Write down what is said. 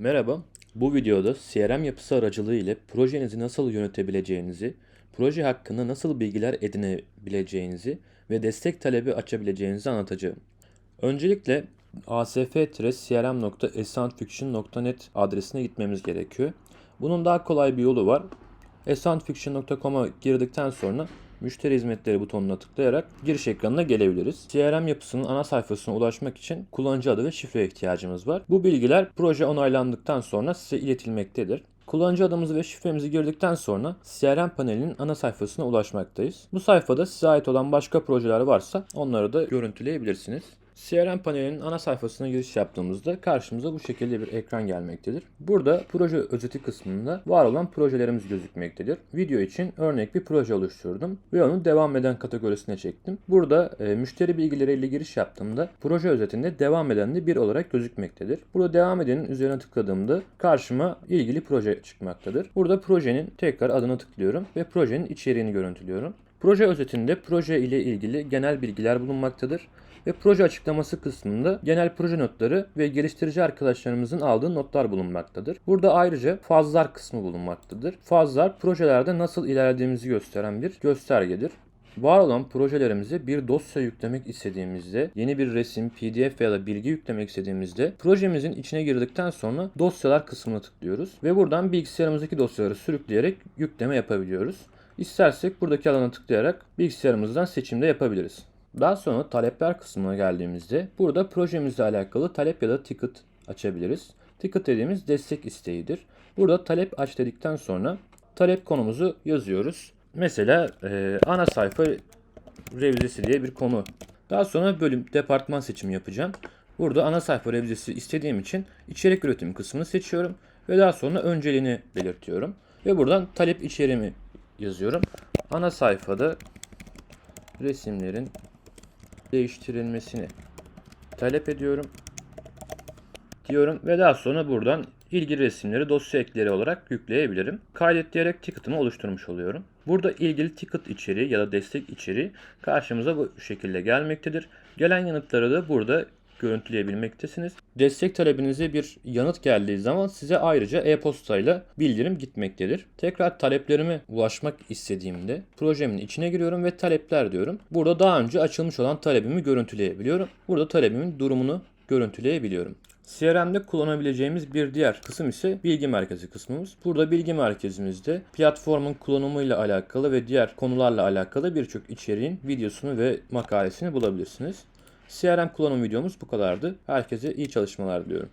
Merhaba, bu videoda CRM yapısı aracılığı ile projenizi nasıl yönetebileceğinizi, proje hakkında nasıl bilgiler edinebileceğinizi ve destek talebi açabileceğinizi anlatacağım. Öncelikle asf-crm.ascentfiction.net adresine gitmemiz gerekiyor. Bunun daha kolay bir yolu var. ascentfiction.com'a girdikten sonra müşteri hizmetleri butonuna tıklayarak giriş ekranına gelebiliriz. CRM yapısının ana sayfasına ulaşmak için kullanıcı adı ve şifreye ihtiyacımız var. Bu bilgiler proje onaylandıktan sonra size iletilmektedir. Kullanıcı adımızı ve şifremizi girdikten sonra CRM panelinin ana sayfasına ulaşmaktayız. Bu sayfada size ait olan başka projeler varsa onları da görüntüleyebilirsiniz. CRM panelinin ana sayfasına giriş yaptığımızda karşımıza bu şekilde bir ekran gelmektedir. Burada proje özeti kısmında var olan projelerimiz gözükmektedir. Video için örnek bir proje oluşturdum ve onu devam eden kategorisine çektim. Burada e, müşteri bilgileriyle giriş yaptığımda proje özetinde devam edenli bir olarak gözükmektedir. Burada devam edenin üzerine tıkladığımda karşıma ilgili proje çıkmaktadır. Burada projenin tekrar adına tıklıyorum ve projenin içeriğini görüntülüyorum. Proje özetinde proje ile ilgili genel bilgiler bulunmaktadır ve proje açıklaması kısmında genel proje notları ve geliştirici arkadaşlarımızın aldığı notlar bulunmaktadır. Burada ayrıca fazlar kısmı bulunmaktadır. Fazlar projelerde nasıl ilerlediğimizi gösteren bir göstergedir. Var olan projelerimize bir dosya yüklemek istediğimizde, yeni bir resim, pdf ya da bilgi yüklemek istediğimizde projemizin içine girdikten sonra dosyalar kısmına tıklıyoruz ve buradan bilgisayarımızdaki dosyaları sürükleyerek yükleme yapabiliyoruz. İstersek buradaki alana tıklayarak bilgisayarımızdan seçimde yapabiliriz. Daha sonra talepler kısmına geldiğimizde burada projemizle alakalı talep ya da ticket açabiliriz. Ticket dediğimiz destek isteğidir. Burada talep aç dedikten sonra talep konumuzu yazıyoruz. Mesela e, ana sayfa revizesi diye bir konu. Daha sonra bölüm departman seçimi yapacağım. Burada ana sayfa revizesi istediğim için içerik üretimi kısmını seçiyorum ve daha sonra önceliğini belirtiyorum. Ve buradan talep içeriğimi yazıyorum. Ana sayfada resimlerin değiştirilmesini talep ediyorum diyorum ve daha sonra buradan ilgili resimleri dosya ekleri olarak yükleyebilirim. Kaydet diyerek ticket'ımı oluşturmuş oluyorum. Burada ilgili ticket içeriği ya da destek içeriği karşımıza bu şekilde gelmektedir. Gelen yanıtları da burada görüntüleyebilmektesiniz. Destek talebinize bir yanıt geldiği zaman size ayrıca e-postayla bildirim gitmektedir. Tekrar taleplerime ulaşmak istediğimde projemin içine giriyorum ve talepler diyorum. Burada daha önce açılmış olan talebimi görüntüleyebiliyorum. Burada talebimin durumunu görüntüleyebiliyorum. CRM'de kullanabileceğimiz bir diğer kısım ise bilgi merkezi kısmımız. Burada bilgi merkezimizde platformun kullanımıyla alakalı ve diğer konularla alakalı birçok içeriğin videosunu ve makalesini bulabilirsiniz. CRM kullanım videomuz bu kadardı. Herkese iyi çalışmalar diliyorum.